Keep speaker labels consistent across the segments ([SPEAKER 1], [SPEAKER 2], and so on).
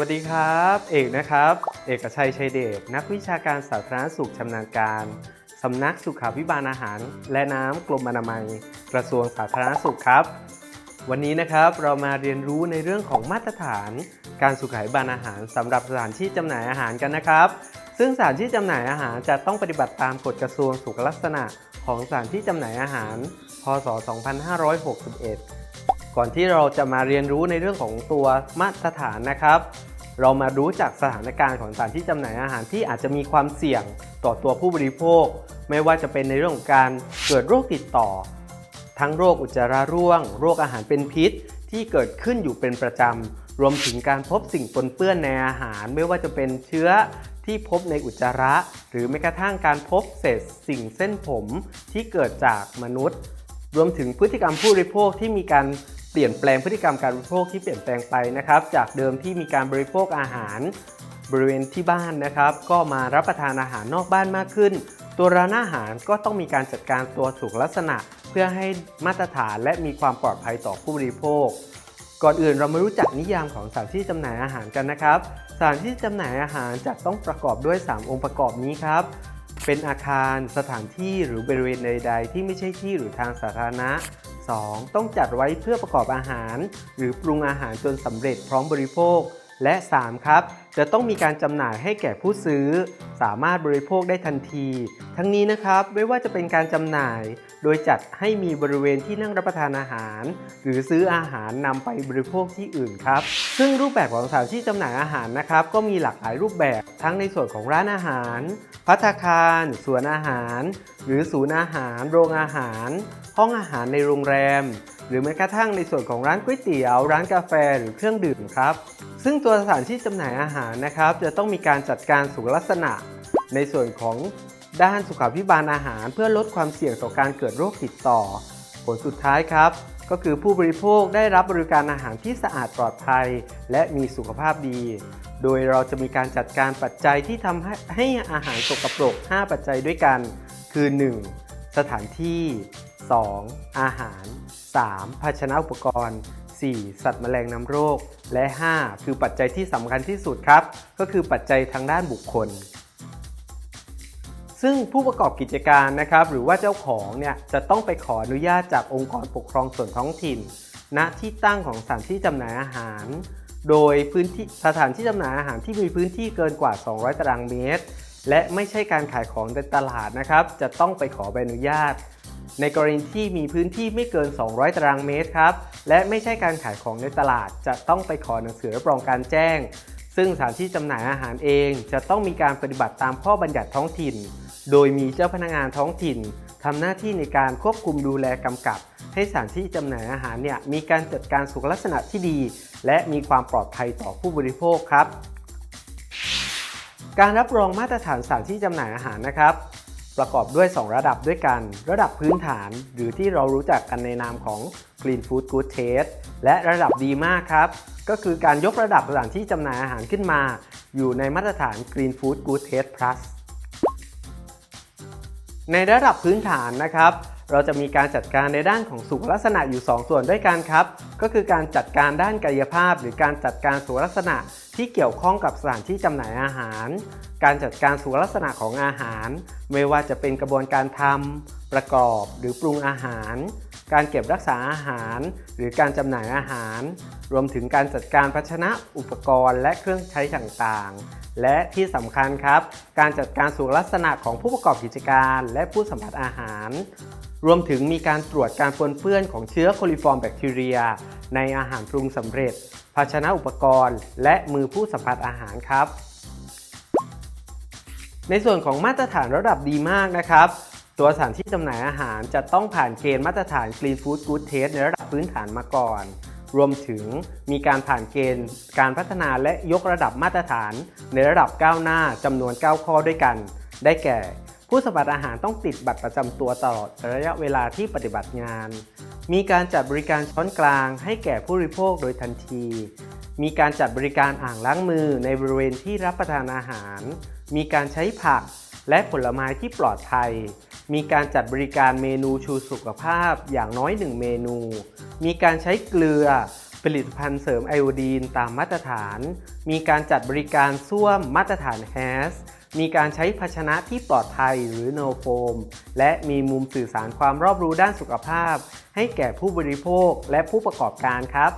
[SPEAKER 1] สวัสดีครับ เอกนะครับ เอกชัยชัยเดชนักวิชาการสาธารณสุขชำนาญการสำนักสุขาพิบาลอาหาร และน้ำกรมอนามัย กระทรวงสาธารณสุขครับ วันนี้นะครับเรามาเรียนรู้ในเรื่องของมาตรฐาน การสุขาพิบาลอาหารสำหรับสถานที่จำหน่ายอาหารกันนะครับ ซึ่งสถานที่จำหน่ายอาหารจะต้องปฏิบัติตามกฎกระทรวงสุขลักษณะ ของสถานที่จำหน่ายอาหาร พศ 2561 ก่อนที่เราจะมาเรียนรู้ในเรื่องของตัวมาตรฐานนะครับ เรามารู้จากสถานการณ์ของสถานที่จำหน่ายอาหารที่อาจจะมีความเสี่ยงต่อตัวผู้บริโภค ไม่ว่าจะเป็นในเรื่องของการเกิดโรคติดต่อ ทั้งโรคอุจจาระร่วง โรคอาหารเป็นพิษ ที่เกิดขึ้นอยู่เป็นประจำรวมถึงการพบสิ่งปนเปื้อนในอาหาร ไม่ว่าจะเป็นเชื้อที่พบในอุจจาระ หรือแม้กระทั่งการพบเศษสิ่งเส้นผมที่เกิดจากมนุษย์ รวมถึงพฤติกรรมผู้บริโภคที่มีการ เปลี่ยนแปลงพฤติกรรมการบริโภคที่เปลี่ยนแปลงไปนะครับจากเดิมที่มีการบริโภคอาหารบริเวณที่บ้านนะครับ ก็มารับประทานอาหารนอกบ้านมากขึ้น ตัวร้านอาหารก็ต้องมีการจัดการตัวสุขลักษณะ เพื่อให้มาตรฐานและมีความปลอดภัยต่อผู้บริโภค ก่อนอื่นเรามารู้จักนิยามของสถานที่จำหน่ายอาหารกันนะครับสถานที่จำหน่ายอาหารจะต้องประกอบด้วย 3 องค์ประกอบนี้ครับ เป็นอาคารสถานที่หรือบริเวณใด ๆ ที่ไม่ใช่ที่หรือทางสาธารณะ 2. ต้องจัดไว้เพื่อประกอบอาหาร หรือปรุงอาหารจนสำเร็จพร้อมบริโภค และ 3. ครับ จะต้องมีการจำหน่ายให้แก่ผู้ซื้อ สามารถบริโภคได้ทันที ทั้งนี้นะครับไม่ว่าจะเป็นการจำหน่าย โดยจัดให้มีบริเวณที่นั่งรับประทานอาหาร หรือซื้ออาหารนำไปบริโภคที่อื่นครับ ซึ่งรูปแบบของสถานที่จำหน่ายอาหารนะครับ ก็มีหลากหลายรูปแบบทั้งในส่วนของร้านอาหาร พัตคารสวนอาหาร หรือศูนย์อาหาร โรงอาหาร ห้องอาหารในโรงแรม หรือแม้กระทั่งในส่วนของร้านก๋วยเตี๋ยว ร้านกาแฟหรือเครื่องดื่มครับ ซึ่งตัวสถานที่จำหน่ายอาหารนะครับ จะต้องมีการจัดการสุขลักษณะ ในส่วนของ ด้านสุขาภิบาลอาหารเพื่อลดความเสี่ยงต่อการเกิดโรคติดต่อ ผลสุดท้ายครับ ก็คือผู้บริโภคได้รับบริการอาหารที่สะอาดปลอดภัย และมีสุขภาพดี โดยเราจะมีการจัดการปัจจัยที่ทำให้ให้อาหารสกปรก 5 ปัจจัยด้วยกัน คือ 1. สถานที่ 2. อาหาร 3. ภาชนะอุปกรณ์ 4. สัตว์แมลงนำโรค และ 5. คือปัจจัยที่สำคัญที่สุดครับ ก็คือปัจจัยทางด้านบุคคล ซึ่งผู้ประกอบกิจการนะครับหรือว่าเจ้าของเนี่ยจะต้องไปขออนุญาตจากองค์กรปกครองส่วนท้องถิ่น ณที่ตั้งของสถานที่จำหน่ายอาหาร โดยพื้นที่สถานที่จำหน่ายอาหารที่มีพื้นที่เกินกว่า 200 ตารางเมตร และไม่ใช่การขายของในตลาดนะครับ จะต้องไปขอใบอนุญาต ในกรณีที่มีพื้นที่ไม่เกิน 200 ตารางเมตรครับและไม่ใช่การขายของในตลาด จะต้องไปขอหนังสือรับรองการแจ้งซึ่งสถานที่จำหน่ายอาหารเองจะต้องมีการปฏิบัติตามข้อบัญญัติท้องถิ่น โดยมีเจ้าพนักงานท้องถิ่นทำหน้าที่ในการควบคุมดูแลกำกับ ให้สถานที่จำหน่ายอาหารเนี่ยมีการจัดการสุขลักษณะที่ดี และมีความปลอดภัยต่อผู้บริโภคครับ การรับรองมาตรฐานสถานที่จำหน่ายอาหารนะครับ ประกอบด้วย 2 ระดับด้วยกัน ระดับพื้นฐาน หรือที่เรารู้จักกันในนามของ Green Food Good Taste และระดับดีมากครับ ก็คือการยกระดับสถานที่จำหน่ายอาหารขึ้นมา อยู่ในมาตรฐาน Green Food Good Taste Plus ในระดับพื้นฐานนะครับ เราจะมีการจัดการในด้านของสุขลักษณะอยู่ 2 ส่วนด้วยกันครับ ก็คือการจัดการด้านกายภาพ หรือการจัดการสุขลักษณะที่เกี่ยวข้องกับสถานที่จำหน่ายอาหาร การจัดการสุขลักษณะของอาหาร ไม่ว่าจะเป็นกระบวนการทำประกอบ หรือปรุงอาหาร การเก็บรักษาอาหาร หรือการจำหน่ายอาหาร รวมถึงการจัดการภาชนะอุปกรณ์และเครื่องใช้ต่างๆ และที่สำคัญครับ การจัดการสุขลักษณะของผู้ประกอบกิจการและผู้สัมผัสอาหาร รวมถึงมีการตรวจการปนเปื้อนของเชื้อโคลิฟอร์มแบคทีเรีย ในอาหารปรุงสำเร็จ ภาชนะอุปกรณ์ และมือผู้สัมผัสอาหารครับในส่วนของมาตรฐานระดับดีมากนะครับ ตัวสถานที่จำหน่ายอาหารจะต้องผ่านเกณฑ์มาตรฐาน Clean Food Good Taste ในระดับพื้นฐานมาก่อน รวมถึงมีการผ่านเกณฑ์การพัฒนาและยกระดับมาตรฐาน ในระดับก้าวหน้าจำนวน 9 ข้อด้วยกัน ได้แก่ ผู้สมผัสอาหารต้องติดบัตรประจำตัวตลอดระยะเวลาที่ปฏิบัติงาน มีการจัดบริการช้อนกลางให้แก่ผู้บริโภคโดยทันที มีการจัดบริการอ่างล้างมือในบริเวณที่รับประทานอาหาร มีการใช้ผักและผลไม้ที่ปลอดภัย มีการจัดบริการเมนูชูสุขภาพอย่างน้อย 1 เมนู มีการใช้เกลือผลิตภัณฑ์เสริมไอโอดีนตามมาตรฐาน มีการจัดบริการส้วมมาตรฐาน HAS มีการใช้ภาชนะที่ปลอดภัยหรือ No Foam และมีมุมสื่อสารความรอบรู้ด้านสุขภาพ ให้แก่ผู้บริโภคและผู้ประกอบการครับ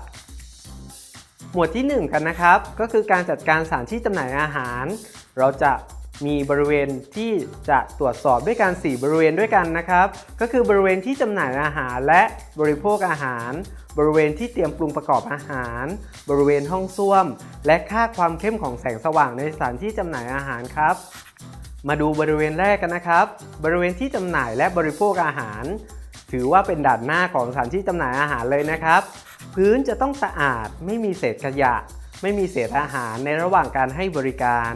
[SPEAKER 1] หมวดที่ 1 กันนะครับ ก็คือการจัดการสถานที่จำหน่ายอาหาร เราจะ มีบริเวณที่จะตรวจสอบด้วยกัน 4 บริเวณด้วยกันนะครับ ก็คือบริเวณที่จำหน่ายอาหารและบริโภคอาหาร บริเวณที่เตรียมปรุงประกอบอาหาร บริเวณห้องส้วม และค่าความเข้มของแสงสว่างในสถานที่จำหน่ายอาหารครับ มาดูบริเวณแรกกันนะครับ บริเวณที่จำหน่ายและบริโภคอาหาร ถือว่าเป็นด่านหน้าของสถานที่จำหน่ายอาหารเลยนะครับ พื้นจะต้องสะอาดไม่มีเศษขยะ ไม่มีเศษอาหารในระหว่างการให้บริการ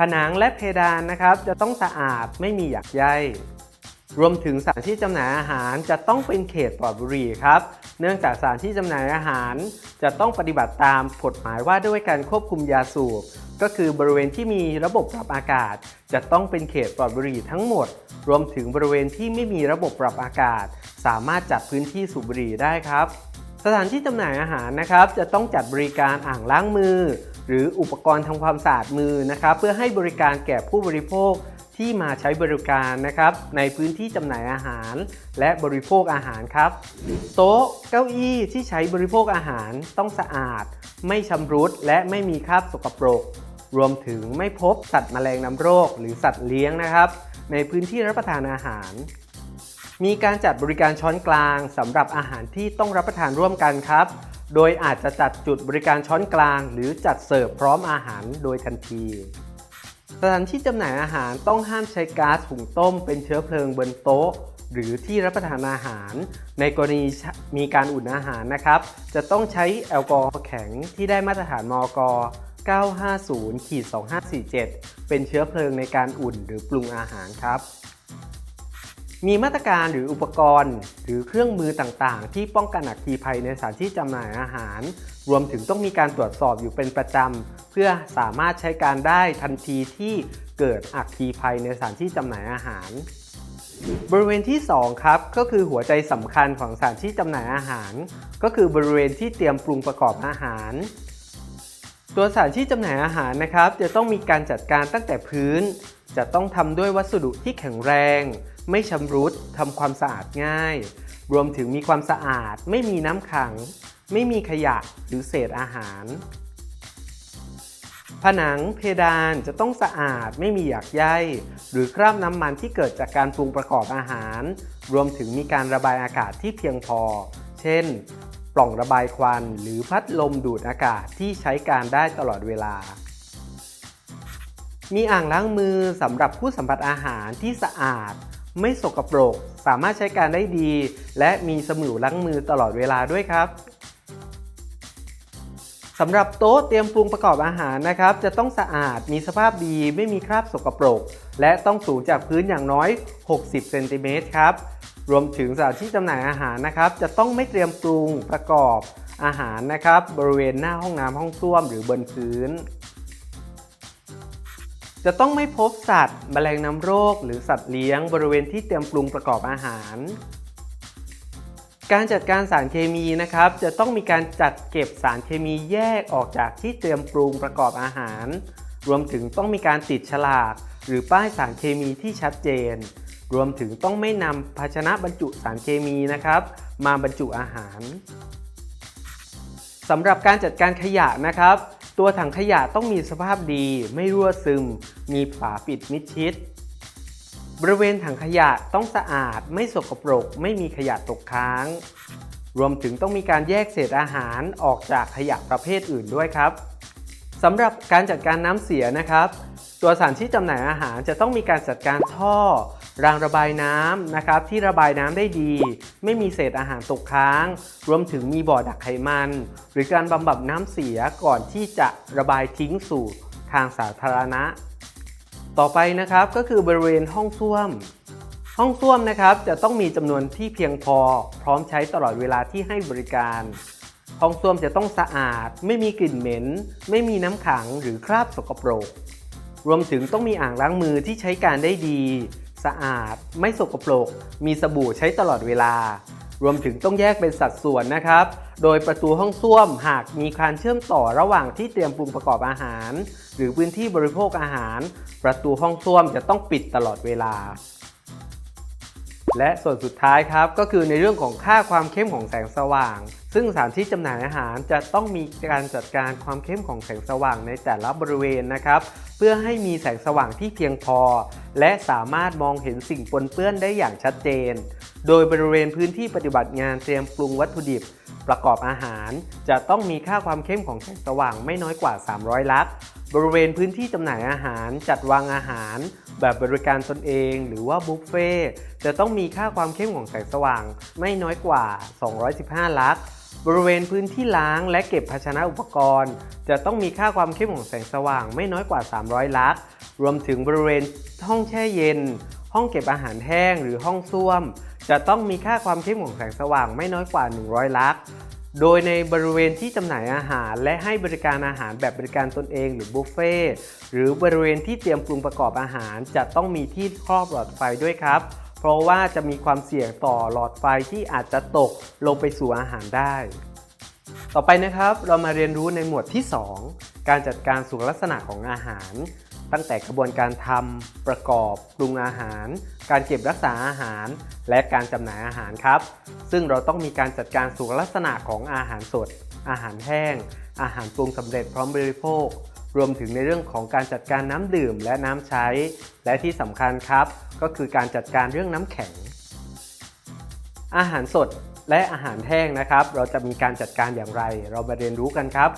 [SPEAKER 1] ผนังและเพดานนะครับจะต้องสะอาดไม่มีหยักใยรวมถึงสถานที่จำหน่ายอาหารจะต้องเป็นเขตปลอดบุหรี่ครับ เนื่องจากสถานที่จำหน่ายอาหาร จะต้องปฏิบัติตามกฎหมายว่าด้วยการควบคุมยาสูบ ก็คือบริเวณที่มีระบบปรับอากาศ จะต้องเป็นเขตปลอดบุหรี่ทั้งหมด รวมถึงบริเวณที่ไม่มีระบบปรับอากาศ สามารถจัดพื้นที่สูบบุหรี่ได้ครับ สถานที่จำหน่ายอาหารนะครับ จะต้องจัดบริการอ่างล้างมือ หรืออุปกรณ์ทำความสะอาดมือนะครับ เพื่อให้บริการแก่ผู้บริโภคที่มาใช้บริการนะครับในพื้นที่จำหน่ายอาหาร และบริโภคอาหารครับ โต๊ะเก้าอี้ที่ใช้บริโภคอาหารต้องสะอาด ไม่ชำรุดและไม่มีคราบสกปรก รวมถึงไม่พบสัตว์แมลงนำโรค หรือสัตว์เลี้ยงนะครับ ในพื้นที่รับประทานอาหาร มีการจัดบริการช้อนกลางสำหรับอาหารที่ต้องรับประทานร่วมกันครับ โดยอาจจะจัดจุดบริการช้อนกลาง หรือจัดเสิร์ฟพร้อมอาหารโดยทันที สถานที่จำหน่ายอาหารต้องห้ามใช้ก๊าซหุงต้มเป็นเชื้อเพลิงบนโต๊ะ หรือที่รับประทานอาหาร ในกรณีมีการอุ่นอาหารนะครับ จะต้องใช้แอลกอฮอล์แข็งที่ได้มาตรฐานมอก950-2547 เป็นเชื้อเพลิงในการอุ่นหรือปรุงอาหารครับ มีมาตรการหรืออุปกรณ์ หรือเครื่องมือต่างๆ ที่ป้องกันอัคคีภัยในสถานที่จำหน่ายอาหาร รวมถึงต้องมีการตรวจสอบอยู่เป็นประจำ เพื่อสามารถใช้การได้ทันทีที่เกิดอัคคีภัยในสถานที่จำหน่ายอาหาร บริเวณที่ 2 ครับ ก็คือหัวใจสำคัญของสถานที่จำหน่ายอาหาร ก็คือบริเวณที่เตรียมปรุงประกอบอาหาร ตัวสถานที่จำหน่ายอาหารนะครับ จะต้องมีการจัดการตั้งแต่พื้น จะต้องทำด้วยวัสดุที่แข็งแรง ไม่ชำรุดทำความสะอาดง่าย รวมถึงมีความสะอาด ไม่มีน้ำขัง ไม่มีขยะหรือเศษอาหาร ผนังเพดานจะต้องสะอาดไม่มีหยักใยหรือคราบน้ำมันที่เกิดจากการปรุงประกอบอาหาร รวมถึงมีการระบายอากาศที่เพียงพอ เช่น ปล่องระบายควันหรือพัดลมดูดอากาศที่ใช้การได้ตลอดเวลามีอ่างล้างมือสำหรับผู้สัมผัสอาหารที่สะอาด ไม่สกปรก สามารถใช้การได้ดี และมีสมุดล้างมือตลอดเวลาด้วยครับสำหรับโต๊ะเตรียมปรุงประกอบอาหารนะครับ จะต้องสะอาดมีสภาพดีไม่มีคราบสกปรก และต้องสูงจากพื้นอย่างน้อย 60 เซนติเมตรครับ รวมถึงสถานที่จำหน่ายอาหารนะครับ จะต้องไม่เตรียมปรุงประกอบอาหารนะครับ บริเวณหน้าห้องน้ำห้องส้วมหรือบนพื้น จะต้องไม่พบสัตว์แมลงนำโรค หรือสัตว์เลี้ยงบริเวณที่เตรียมปรุงประกอบอาหาร การจัดการสารเคมีนะครับ จะต้องมีการจัดเก็บสารเคมีแยกออกจากที่เตรียมปรุงประกอบอาหาร รวมถึงต้องมีการติดฉลาก หรือป้ายสารเคมีที่ชัดเจน รวมถึงต้องไม่นำภาชนะบรรจุสารเคมีนะครับ มาบรรจุอาหารสำหรับการจัดการขยะนะครับ ตัวถังขยะต้องมีสภาพดี ไม่รั่วซึม มีฝาปิดมิดชิด บริเวณถังขยะต้องสะอาด ไม่สกปรก ไม่มีขยะตกค้าง รวมถึงต้องมีการแยกเศษอาหารออกจากขยะประเภทอื่นด้วยครับสำหรับการจัดการน้ำเสียนะครับ ตัวสถานที่จำหน่ายอาหารจะต้องมีการจัดการท่อ รางระบายน้ำนะครับที่ระบายน้ำได้ดี ไม่มีเศษอาหารตกค้าง รวมถึงมีบ่อดักไขมัน หรือการบำบัดน้ำเสียก่อนที่จะระบายทิ้งสู่ทางสาธารณะ ต่อไปนะครับก็คือบริเวณห้องส้วม ห้องส้วมนะครับจะต้องมีจำนวนที่เพียงพอ พร้อมใช้ตลอดเวลาที่ให้บริการ ห้องส้วมจะต้องสะอาด ไม่มีกลิ่นเหม็น ไม่มีน้ำขังหรือคราบสกปรกรวมถึงต้องมีอ่างล้างมือที่ใช้การได้ดี สะอาด ไม่สกปรก มีสบู่ใช้ตลอดเวลา รวมถึงต้องแยกเป็นสัดส่วนนะครับ โดยประตูห้องส้วมหากมีการเชื่อมต่อระหว่างที่เตรียมปรุงประกอบอาหาร หรือพื้นที่บริโภคอาหาร ประตูห้องส้วมจะต้องปิดตลอดเวลา และส่วนสุดท้ายครับก็คือในเรื่องของค่าความเข้มของแสงสว่าง ซึ่งสถานที่จำหน่ายอาหารจะต้องมีการจัดการความเข้มของแสงสว่างในแต่ละบริเวณนะครับ เพื่อให้มีแสงสว่างที่เพียงพอ และสามารถมองเห็นสิ่งปนเปื้อนได้อย่างชัดเจน โดยบริเวณพื้นที่ปฏิบัติงานเตรียมปรุงวัตถุดิบ ประกอบอาหาร จะต้องมีค่าความเข้มของแสงสว่างไม่น้อยกว่า 300 ลักบริเวณพื้นที่จำหน่ายอาหารจัดวางอาหาร แบบบริการตนเองหรือว่าบุฟเฟ่จะต้องมีค่าความเข้มของแสงสว่างไม่น้อยกว่า 215 ลัก บริเวณพื้นที่ล้างและเก็บภาชนะอุปกรณ์ จะต้องมีค่าความเข้มของแสงสว่างไม่น้อยกว่า 300 ลักรวมถึงบริเวณห้องแช่เย็น ห้องเก็บอาหารแห้งหรือห้องส้วม จะต้องมีค่าความเข้มของแสงสว่างไม่น้อยกว่า 100 ลักโดยในบริเวณที่จำหน่ายอาหารและให้บริการอาหารแบบบริการตนเองหรือบุฟเฟ่ต์หรือบริเวณที่เตรียมปรุงประกอบอาหาร จะต้องมีที่ครอบหลอดไฟด้วยครับ เพราะว่าจะมีความเสี่ยงต่อหลอดไฟที่อาจจะตกลงไปสู่อาหารได้ ต่อไปนะครับเรามาเรียนรู้ในหมวดที่ 2 การจัดการสุขลักษณะของอาหาร ตั้งแต่กระบวนการทำประกอบปรุงอาหาร การเก็บรักษาอาหาร และการจำหน่ายอาหารครับ ซึ่งเราต้องมีการจัดการสุขลักษณะของอาหารสด อาหารแห้ง อาหารปรุงสำเร็จพร้อมบริโภค รวมถึงในเรื่องของการจัดการน้ำดื่มและน้ำใช้ และที่สำคัญครับ ก็คือการจัดการเรื่องน้ำแข็ง อาหารสดและอาหารแห้งนะครับ เราจะมีการจัดการอย่างไร เรามาเรียนรู้กันครับ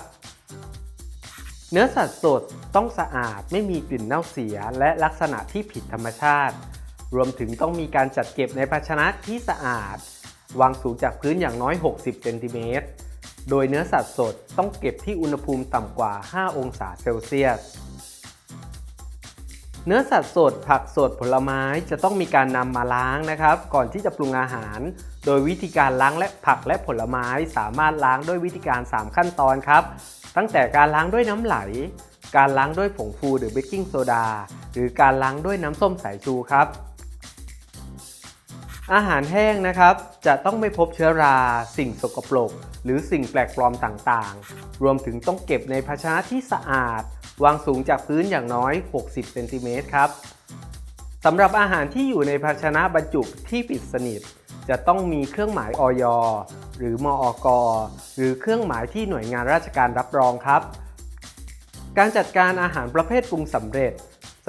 [SPEAKER 1] เนื้อสัตว์สดต้องสะอาดไม่มีกลิ่นเน่าเสีย และลักษณะที่ผิดธรรมชาติ รวมถึงต้องมีการจัดเก็บในภาชนะที่สะอาด วางสูงจากพื้นอย่างน้อย 60เซนติเมตร โดยเนื้อสัตว์สดต้องเก็บที่อุณหภูมิต่ำกว่า 5 องศาเซลเซียส เนื้อสัตว์สด ผักสดผลไม้จะต้องมีการนำมาล้างนะครับ ก่อนที่จะปรุงอาหาร โดยวิธีการล้างและผักและผลไม้สามารถล้างด้วยวิธีการ 3 ขั้นตอนครับ ตั้งแต่การล้างด้วยน้ำไหล การล้างด้วยผงฟูหรือเบกกิ้งโซดา หรือการล้างด้วยน้ำส้มสายชูครับ อาหารแห้งนะครับ จะต้องไม่พบเชื้อรา สิ่งสกปรก หรือสิ่งแปลกปลอมต่างๆ รวมถึงต้องเก็บในภาชนะที่สะอาด วางสูงจากพื้นอย่างน้อย 60 เซนติเมตรครับสำหรับอาหารที่อยู่ในภาชนะบรรจุที่ปิดสนิท จะต้องมีเครื่องหมายอยหรือมอกหรือเครื่องหมายที่หน่วยงานราชการรับรองครับ การจัดการอาหารประเภทปรุงสำเร็จ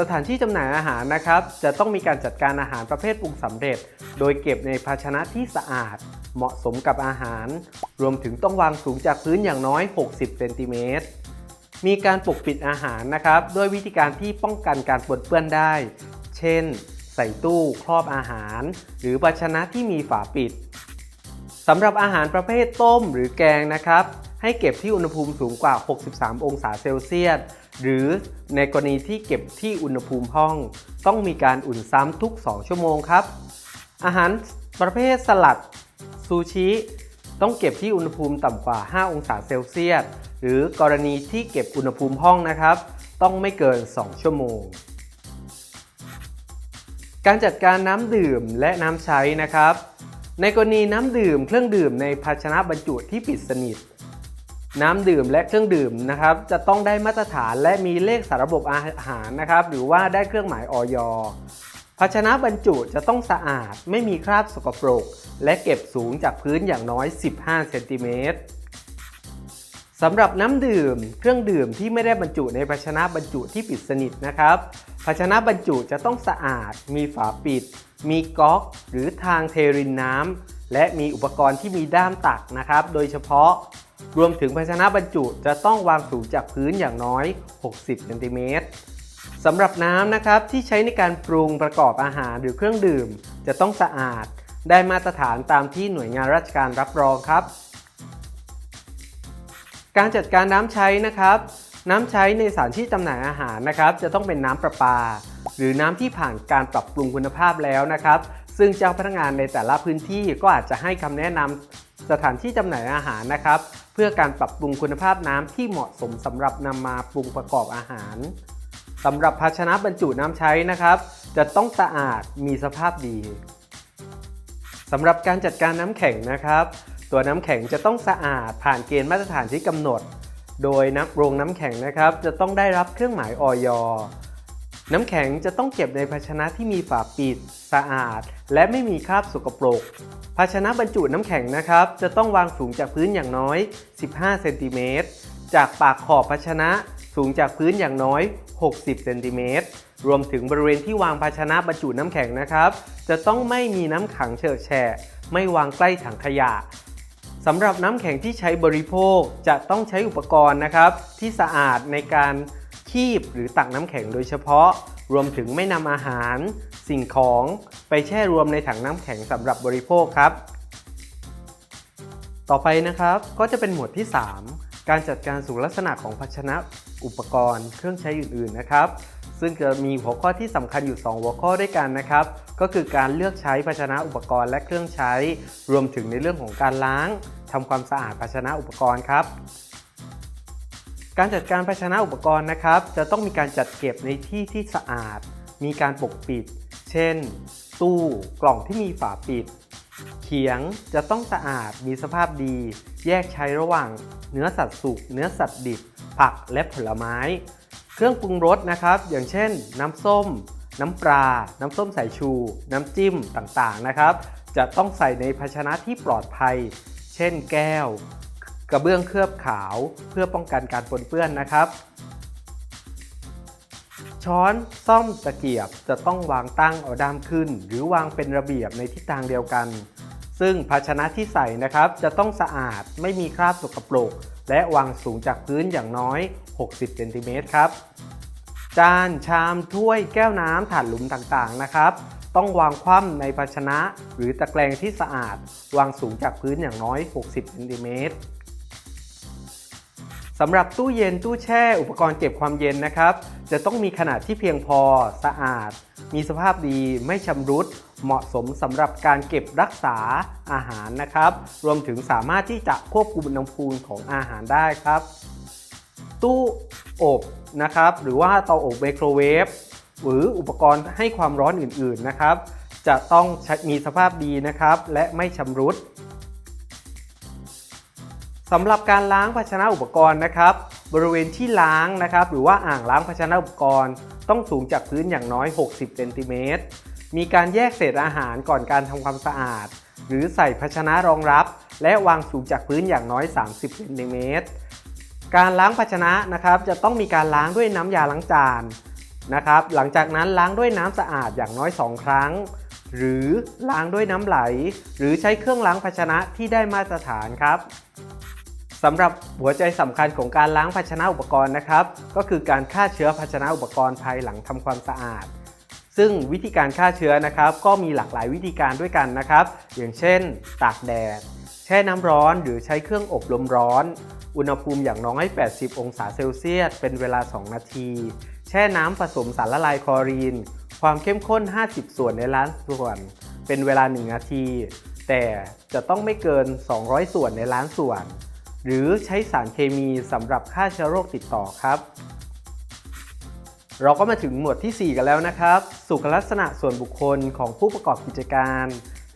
[SPEAKER 1] สถานที่จำหน่ายอาหารนะครับ จะต้องมีการจัดการอาหารประเภทปรุงสำเร็จ โดยเก็บในภาชนะที่สะอาด เหมาะสมกับอาหาร รวมถึงต้องวางสูงจากพื้นอย่างน้อย 60 เซนติเมตร มีการปกปิดอาหารนะครับ ด้วยวิธีการที่ป้องกันการปนเปื้อนได้ เช่น ใส่ตู้ครอบอาหาร หรือภาชนะที่มีฝาปิดสำหรับอาหารประเภทต้มหรือแกงนะครับ ให้เก็บที่อุณหภูมิสูงกว่า 63 องศาเซลเซียส หรือในกรณีที่เก็บที่อุณหภูมิห้อง ต้องมีการอุ่นซ้ำทุก 2 ชั่วโมงครับ อาหารประเภทสลัด ซูชิ ต้องเก็บที่อุณหภูมิต่ำกว่า 5 องศาเซลเซียส หรือกรณีที่เก็บอุณหภูมิห้องนะครับ ต้องไม่เกิน 2 ชั่วโมงการจัดการน้ำดื่มและน้ำใช้นะครับ ในกรณีน้ำดื่มเครื่องดื่มในภาชนะบรรจุที่ปิดสนิท น้ำดื่มและเครื่องดื่มนะครับจะต้องได้มาตรฐานและมีเลขสารระบบอาหารนะครับหรือว่าได้เครื่องหมายออยภาชนะบรรจุจะต้องสะอาด ไม่มีคราบสกปรก และเก็บสูงจากพื้นอย่างน้อย 15 เซนติเมตรสำหรับน้ำดื่ม เครื่องดื่มที่ไม่ได้บรรจุในภาชนะบรรจุที่ปิดสนิทนะครับ ภาชนะบรรจุจะต้องสะอาด มีฝาปิด มีก๊อก หรือทางเทรินน้ำและมีอุปกรณ์ที่มีด้ามตักนะครับ โดยเฉพาะ รวมถึงภาชนะบรรจุจะต้องวางสูงจากพื้นอย่างน้อย 60เซนติเมตรสำหรับน้ำนะครับที่ใช้ในการปรุงประกอบอาหารหรือเครื่องดื่ม จะต้องสะอาด ได้มาตรฐานตามที่หน่วยงานราชการรับรองครับ การจัดการน้ำใช้นะครับ น้ำใช้ในสถานที่จำหน่ายอาหารนะครับ จะต้องเป็นน้ำประปา หรือน้ำที่ผ่านการปรับปรุงคุณภาพแล้วนะครับ ซึ่งเจ้าพนักงานในแต่ละพื้นที่ก็อาจจะให้คำแนะนำ สถานที่จำหน่ายอาหารนะครับ เพื่อการปรับปรุงคุณภาพน้ำที่เหมาะสมสำหรับนำมาปรุงประกอบอาหารสำหรับภาชนะบรรจุน้ำใช้นะครับ จะต้องสะอาดมีสภาพดีสำหรับการจัดการน้ำแข็งนะครับ ตัวน้ำแข็งจะต้องสะอาดผ่านเกณฑ์มาตรฐานที่กำหนด โดยนักโรงน้ำแข็งนะครับ จะต้องได้รับเครื่องหมายออย น้ำแข็งจะต้องเก็บในภาชนะที่มีฝาปิด สะอาด และไม่มีคราบสกปรก ภาชนะบรรจุน้ำแข็งนะครับ จะต้องวางสูงจากพื้นอย่างน้อย 15 เซนติเมตร จากปากขอบภาชนะสูงจากพื้นอย่างน้อย 60 เซนติเมตร รวมถึงบริเวณที่วางภาชนะบรรจุน้ำแข็งนะครับ จะต้องไม่มีน้ำขังเฉอะแฉะ ไม่วางใกล้ถังขยะสำหรับน้ำแข็งที่ใช้บริโภคจะต้องใช้อุปกรณ์นะครับ ที่สะอาดในการ คีบหรือตักน้ำแข็งโดยเฉพาะ รวมถึงไม่นำอาหาร สิ่งของไปแช่รวมในถังน้ำแข็งสำหรับบริโภคครับ ต่อไปนะครับก็จะเป็นหมวดที่ 3 การจัดการสุขลักษณะของภาชนะอุปกรณ์ เครื่องใช้อื่นๆนะครับ ซึ่งจะมีหัวข้อที่สำคัญอยู่ 2 หัวข้อด้วยกันนะครับ ก็คือการเลือกใช้ภาชนะอุปกรณ์และเครื่องใช้ รวมถึงในเรื่องของการล้างทำความสะอาดภาชนะอุปกรณ์ครับ การจัดการภาชนะอุปกรณ์นะครับ จะต้องมีการจัดเก็บในที่ที่สะอาด มีการปกปิด เช่น ตู้กล่องที่มีฝาปิด เขียงจะต้องสะอาดมีสภาพดี แยกใช้ระหว่าง เนื้อสัตว์สุกเนื้อสัตว์ดิบ ผักและผลไม้ เครื่องปรุงรสนะครับ อย่างเช่น น้ำส้ม น้ำปลา น้ำส้มสายชู น้ำจิ้มต่างๆนะครับ จะต้องใส่ในภาชนะที่ปลอดภัย เช่นแก้ว กระเบื้องเคลือบขาวเพื่อป้องกันการปนเปื้อนนะครับ ช้อนซ่อมตะเกียบจะต้องวางตั้งเอาด้ามขึ้น หรือวางเป็นระเบียบในทิศทางเดียวกัน ซึ่งภาชนะที่ใส่นะครับจะต้องสะอาดไม่มีคราบสกปรก และวางสูงจากพื้นอย่างน้อย 60เซนติเมตรครับจานชามถ้วยแก้วน้ำถาดหลุมต่างๆนะครับ ต้องวางคว่ำในภาชนะ หรือตะแกรงที่สะอาด วางสูงจากพื้นอย่างน้อย 60เซนติเมตรำหรับตู้เย็นตู้แช่อุปกรณ์เก็บความเย็นนะครับ จะต้องมีขนาดที่เพียงพอสะอาด มีสภาพดีไม่ชำรุด เหมาะสมสำหรับการเก็บรักษาอาหารนะครับ รวมถึงสามารถที่จะควบคุมอุณหภูมิของอาหารได้ครับ ตู้อบนะครับ หรือว่าเตาอบไมโครเวฟหรืออุปกรณ์ให้ความร้อนอื่นๆนะครับ จะต้องมีสภาพดีนะครับ และไม่ชำรุด สำหรับการล้างภาชนะอุปกรณ์นะครับ บริเวณที่ล้างนะครับ หรือว่าอ่างล้างภาชนะอุปกรณ์ ต้องสูงจากพื้นอย่างน้อย 60เซนติเมตรมีการแยกเศษอาหารก่อนการทำความสะอาด หรือใส่ภาชนะรองรับ และวางสูงจากพื้นอย่างน้อย 30เซนติเมตรการล้างภาชนะนะครับ จะต้องมีการล้างด้วยน้ำยาล้างจานนะครับ หลังจากนั้นล้างด้วยน้ำสะอาดอย่างน้อย 2 ครั้ง หรือล้างด้วยน้ำไหล หรือใช้เครื่องล้างภาชนะที่ได้มาตรฐานครับ สำหรับหัวใจสำคัญของการล้างภาชนะอุปกรณ์นะครับ ก็คือการฆ่าเชื้อภาชนะอุปกรณ์ภายหลังทำความสะอาด ซึ่งวิธีการฆ่าเชื้อนะครับ ก็มีหลากหลายวิธีการด้วยกันนะครับ อย่างเช่น ตากแดด แช่น้ำร้อนหรือใช้เครื่องอบลมร้อน อุณหภูมิอย่างน้อย 80 องศาเซลเซียส เป็นเวลา 2 นาที แช่น้ำผสมสารละลายคลอรีน ความเข้มข้น 50 ส่วนในล้านส่วน เป็นเวลา 1 นาที แต่จะต้องไม่เกิน 200 ส่วนในล้านส่วน หรือใช้สารเคมีสำหรับฆ่าเชื้อโรคติดต่อครับ เราก็มาถึงหมวดที่ 4 กันแล้วนะครับ สุขลักษณะส่วนบุคคลของผู้ประกอบกิจการ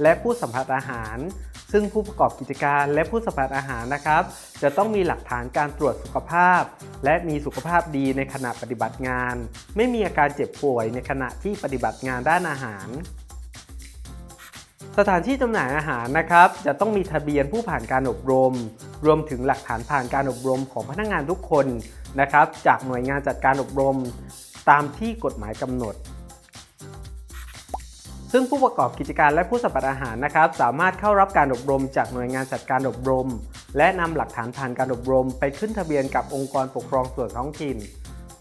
[SPEAKER 1] และผู้สัมผัสอาหาร ซึ่งผู้ประกอบกิจการและผู้สัมผัสอาหารนะครับ จะต้องมีหลักฐานการตรวจสุขภาพ และมีสุขภาพดีในขณะปฏิบัติงาน ไม่มีอาการเจ็บป่วยในขณะที่ปฏิบัติงานด้านอาหารสถานที่จำหน่ายอาหารนะครับ จะต้องมีทะเบียนผู้ผ่านการอบรม รวมถึงหลักฐานผ่านการอบรมของพนักงานทุกคนนะครับ จากหน่วยงานจัดการอบรมตามที่กฎหมายกำหนด ซึ่งผู้ประกอบกิจการและผู้สัมผัสอาหารนะครับ สามารถเข้ารับการอบรมจากหน่วยงานจัดการอบรม และนำหลักฐานผ่านการอบรม ไปขึ้นทะเบียนกับองค์กรปกครองส่วนท้องถิ่น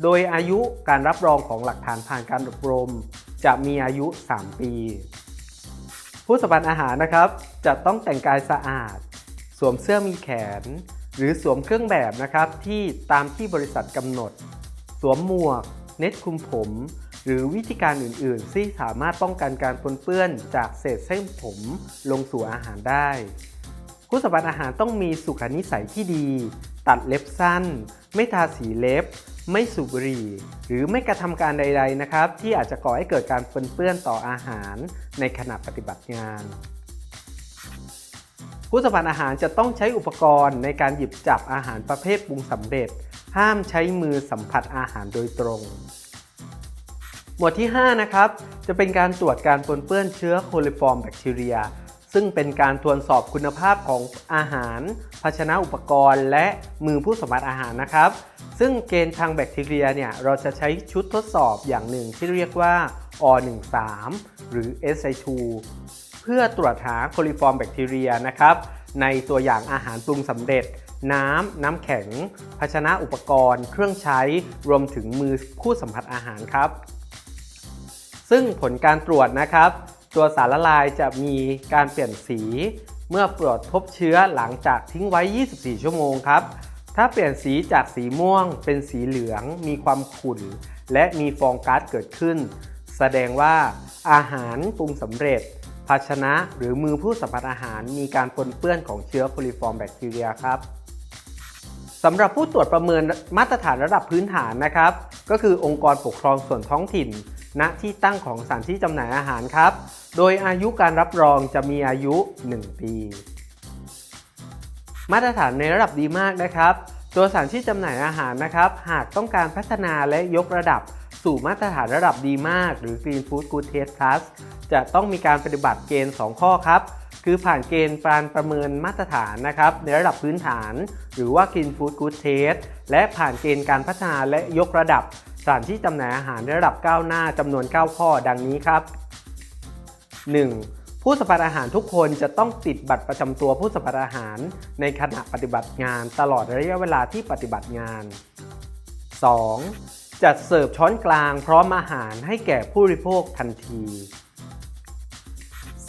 [SPEAKER 1] โดยอายุการรับรองของหลักฐานผ่านการอบรม จะมีอายุ 3 ปี ผู้สัมผัสอาหารนะครับ จะต้องแต่งกายสะอาด สวมเสื้อมีแขน หรือสวมเครื่องแบบนะครับที่ตามที่บริษัทกำหนด สวมหมวก เน็ตคลุมผม หรือวิธีการอื่นๆ ที่สามารถป้องกันการปนเปื้อนจากเศษเส้นผมลงสู่อาหารได้ผู้สัมผัสอาหารต้องมีสุขนิสัยที่ดี ตัดเล็บสั้น ไม่ทาสีเล็บ ไม่สูบบุหรี่ หรือไม่กระทำการใด ๆนะครับ ที่อาจจะก่อให้เกิดการปนเปื้อนต่ออาหารในขณะปฏิบัติงาน ผู้สัมผัสอาหารจะต้องใช้อุปกรณ์ในการหยิบจับอาหารประเภทปรุงสำเร็จ ห้ามใช้มือสัมผัสอาหารโดยตรง หมวดที่ 5 นะครับ จะเป็นการตรวจการปนเปื้อนเชื้อโคลิฟอร์มแบคทีเรีย ซึ่งเป็นการตรวจสอบคุณภาพของอาหาร ภาชนะอุปกรณ์ และมือผู้สัมผัสอาหารนะครับ ซึ่งเกณฑ์ทางแบคทีเรียเนี่ยเราจะใช้ชุดทดสอบอย่างหนึ่งที่เรียกว่า O13 หรือ SI2 พื่อตรวจหาโคลิฟอร์มแบคทีเรียนะครับในตัวอย่างอาหารปรุงสำเร็จ น้ำ น้ำแข็ง ภาชนะอุปกรณ์ เครื่องใช้รวมถึงมือผู้สัมผัสอาหารครับ ซึ่งผลการตรวจนะครับ ตัวสารละลายจะมีการเปลี่ยนสี เมื่อตรวจพบเชื้อหลังจากทิ้งไว้ 24 ชั่วโมงครับ ถ้าเปลี่ยนสีจากสีม่วง เป็นสีเหลือง มีความขุ่น และมีฟองก๊าซเกิดขึ้น แสดงว่าอาหารปรุงสำเร็จ ภาชนะหรือมือผู้สัมผัสอาหารมีการปนเปื้อนของเชื้อโคลิฟอร์มแบคทีเรียครับสำหรับผู้ตรวจประเมินมาตรฐานระดับพื้นฐานนะครับ ก็คือองค์กรปกครองส่วนท้องถิ่น ณที่ตั้งของสถานที่จำหน่ายอาหารครับ โดยอายุการรับรองจะมีอายุ 1 ปี มาตรฐานในระดับดีมากนะครับ ตัวสถานที่จำหน่ายอาหารนะครับ หากต้องการพัฒนาและยกระดับ สู่มาตรฐานระดับดีมาก หรือ Green Food Good Taste Plus จะต้องมีการปฏิบัติเกณฑ์ 2 ข้อครับ คือผ่านเกณฑ์การประเมินมาตรฐานนะครับ ในระดับพื้นฐาน หรือว่า Green Food Good Taste และผ่านเกณฑ์การพัฒนาและยกระดับสถานที่จำหน่ายอาหารในระดับก้าวหน้าจำนวน 9 ข้อดังนี้ครับ 1. ผู้สัมผัสอาหารทุกคนจะต้องติดบัตรประจำตัวผู้สัมผัสอาหารในขณะปฏิบัติงานตลอดระยะเวลาที่ปฏิบัติงาน 2. จัดเสิร์ฟช้อนกลางพร้อมอาหารให้แก่ผู้บริโภคทันที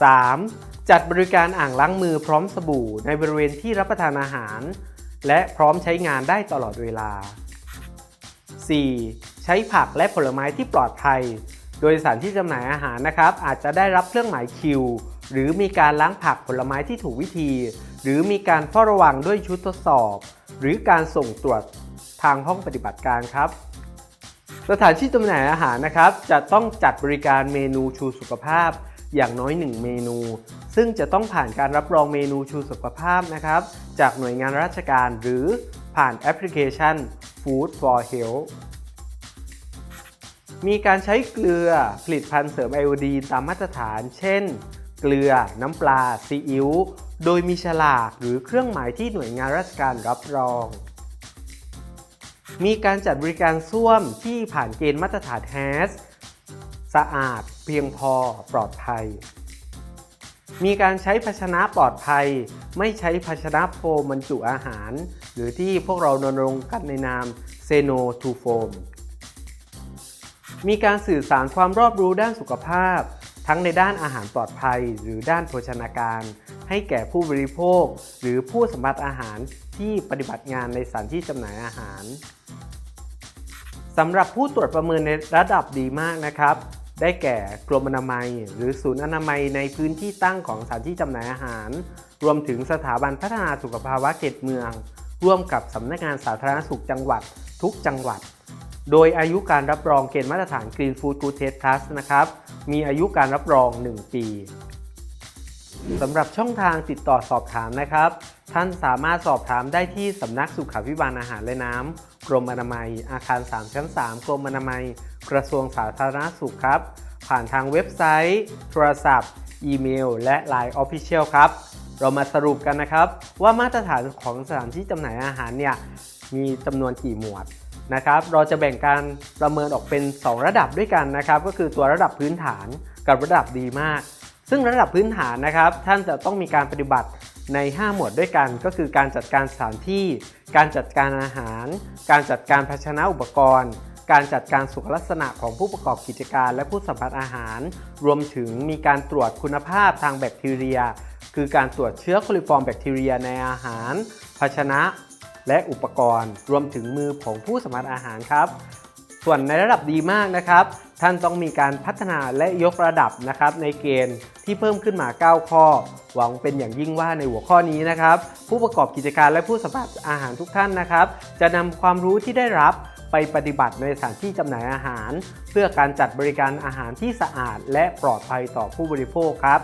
[SPEAKER 1] 3. จัดบริการอ่างล้างมือพร้อมสบู่ในบริเวณที่รับประทานอาหาร และพร้อมใช้งานได้ตลอดเวลา 4. ใช้ผักและผลไม้ที่ปลอดภัย โดยสถานที่จำหน่ายอาหารนะครับ อาจจะได้รับเครื่องหมายคิว หรือมีการล้างผักผลไม้ที่ถูกวิธี หรือมีการเฝ้าระวังด้วยชุดทดสอบ หรือการส่งตรวจทางห้องปฏิบัติการครับ สถานที่จำหน่ายอาหารนะครับ จะต้องจัดบริการเมนูชูสุขภาพอย่างน้อย 1 เมนู ซึ่งจะต้องผ่านการรับรองเมนูชูสุขภาพนะครับ จากหน่วยงานราชการหรือผ่านแอปพลิเคชัน Food for Health มีการใช้เกลือผลิตภัณฑ์เสริมไอโอดีนตามมาตรฐาน เช่น เกลือ น้ำปลาซีอิ๊วโดยมีฉลากหรือเครื่องหมายที่หน่วยงานราชการรับรอง มีการจัดบริการส้วมที่ผ่านเกณฑ์มาตรฐาน HAS สะอาด เพียงพอปลอดภัย มีการใช้ภาชนะปลอดภัย ไม่ใช้ภาชนะโฟมบรรจุอาหาร หรือที่พวกเรานรงกันในนาม Zeno to Foam มีการสื่อสารความรอบรู้ด้านสุขภาพ ทั้งในด้านอาหารปลอดภัย หรือด้านโภชนาการ ให้แก่ผู้บริโภค หรือผู้สัมผัสอาหาร ที่ปฏิบัติงานในสถานที่จำหน่ายอาหารสำหรับผู้ตรวจประเมินในระดับดีมากนะครับ ได้แก่กรมอนามัย หรือศูนย์อนามัยในพื้นที่ตั้งของสถานที่จำหน่ายอาหาร รวมถึงสถาบันพัฒนาสุขภาวะเขตเมือง ร่วมกับสำนักงานสาธารณสุขจังหวัด ทุกจังหวัด โดยอายุการรับรองเกณฑ์มาตรฐาน Green Food Good Taste Plus นะครับ มีอายุการรับรอง 1 ปี สำหรับช่องทางติดต่อสอบถามนะครับ ท่านสามารถสอบถามได้ที่สำนักสุขาภิบาลอาหารและน้ำกรมอนามัย อาคาร 3 ชั้น 3 กรมอนามัย กระทรวงสาธารณสุขครับ ผ่านทางเว็บไซต์ โทรศัพท์ อีเมล และ Line Official ครับ เรามาสรุปกันนะครับ ว่ามาตรฐานของสถานที่จำหน่ายอาหารเนี่ยมีจำนวนกี่หมวดนะครับ เราจะแบ่งการประเมินออกเป็น 2 ระดับด้วยกันนะครับ ก็คือตัวระดับพื้นฐานกับระดับดีมาก ซึ่งระดับพื้นฐานนะครับท่านจะต้องมีการปฏิบัติใน 5 หมวดด้วยกัน ก็คือการจัดการสถานที่ การจัดการอาหาร การจัดการภาชนะอุปกรณ์ การจัดการสุขลักษณะของผู้ประกอบกิจการ และผู้สัมผัสอาหาร รวมถึงมีการตรวจคุณภาพทางแบคทีเรีย คือการตรวจเชื้อโคลิฟอร์มแบคทีเรียในอาหาร ภาชนะ และอุปกรณ์ รวมถึงมือของผู้สัมผัสอาหารครับ ส่วนในระดับดีมากนะครับ ท่านต้องมีการพัฒนาและยกระดับนะครับในเกณฑ์ที่เพิ่มขึ้นมา 9 ข้อ หวังเป็นอย่างยิ่งว่าในหัวข้อนี้นะครับ ผู้ประกอบกิจการและผู้สัมผัสอาหารทุกท่านนะครับ จะนำความรู้ที่ได้รับไปปฏิบัติในสถานที่จำหน่ายอาหาร เพื่อการจัดบริการอาหารที่สะอาดและปลอดภัยต่อผู้บริโภคครับ